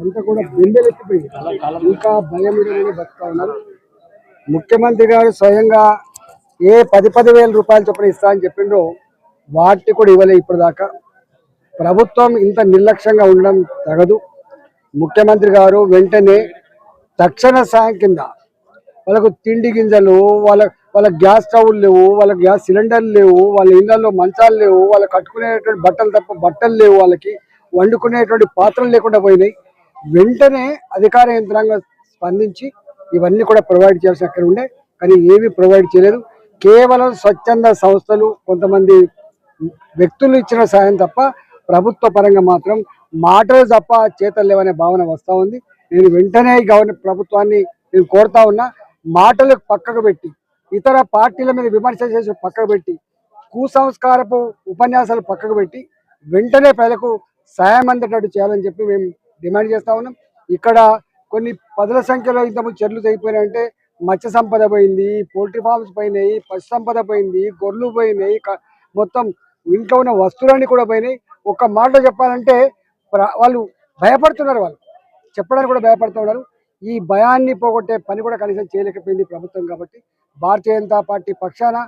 అంతా కూడా బెంబెలెత్తిపోయింది ఇంకా భయం మీదనే బతుకుతా ఉన్నారు. ముఖ్యమంత్రి గారు స్వయంగా ఏ పది పది వేల రూపాయలు చొప్పున ఇస్తా అని చెప్పిండ్రో వాటిని కూడా ఇవ్వలే ఇప్పుడు దాకా ప్రభుత్వం ఇంత నిర్లక్ష్యంగా ఉండడం తగదు. ముఖ్యమంత్రి గారు వెంటనే తక్షణ సాయం కింద వాళ్ళకు తిండి గింజలు వాళ్ళ వాళ్ళ గ్యాస్ స్టవ్లు లేవు వాళ్ళ గ్యాస్ సిలిండర్లు లేవు వాళ్ళ ఇళ్ళలో మంచాలు లేవు వాళ్ళు కట్టుకునేటువంటి బట్టలు తప్ప బట్టలు లేవు వాళ్ళకి వండుకునేటువంటి పాత్రలు లేకుండా పోయినాయి. వెంటనే అధికార యంత్రాంగం స్పందించి ఇవన్నీ కూడా ప్రొవైడ్ చేయాల్సిన అక్కడ ఉండే కానీ ఏమీ ప్రొవైడ్ చేయలేదు. కేవలం స్వచ్ఛంద సంస్థలు కొంతమంది వ్యక్తులు ఇచ్చిన సాయం తప్ప ప్రభుత్వ పరంగా మాత్రం మాటలు తప్ప చేతలు లేవనే భావన వస్తూ ఉంది. నేను వెంటనే గవర్న ప్రభుత్వాన్ని నేను కోరుతా ఉన్నా మాటలకు పక్కకు పెట్టి ఇతర పార్టీల మీద విమర్శ చేసి పక్కకు పెట్టి కుసంస్కారపు ఉపన్యాసాలు పక్కకు పెట్టి వెంటనే ప్రజలకు సాయం అందేటట్టు చేయాలని చెప్పి మేము డిమాండ్ చేస్తా ఉన్నాం. ఇక్కడ కొన్ని పదుల సంఖ్యలో ఇంతకుముందు చెర్లు తెగిపోయినాయంటే మత్స్య సంపద పోయింది పోల్ట్రీ ఫార్మ్స్ పోయినాయి పశు సంపద పోయింది గొర్రెలు పోయినాయి మొత్తం ఇంట్లో ఉన్న వస్తువులన్నీ కూడా పోయినాయి. ఒక్క మాట చెప్పాలంటే వాళ్ళు భయపడుతున్నారు వాళ్ళు. చెప్పడానికి కూడా భయపడుతున్నారు ఈ భయాన్ని పోగొట్టే పని కూడా కనీసం చేయలేకపోయింది ప్రభుత్వం కాబట్టి భారతీయ జనతా పార్టీ పక్షాన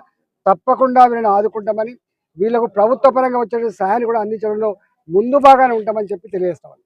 తప్పకుండా వీళ్ళని ఆదుకుంటామని వీళ్ళకు ప్రభుత్వ పరంగా వచ్చే సహాయాన్ని కూడా అందించడంలో ముందు భాగానే ఉంటామని చెప్పి తెలియజేస్తామని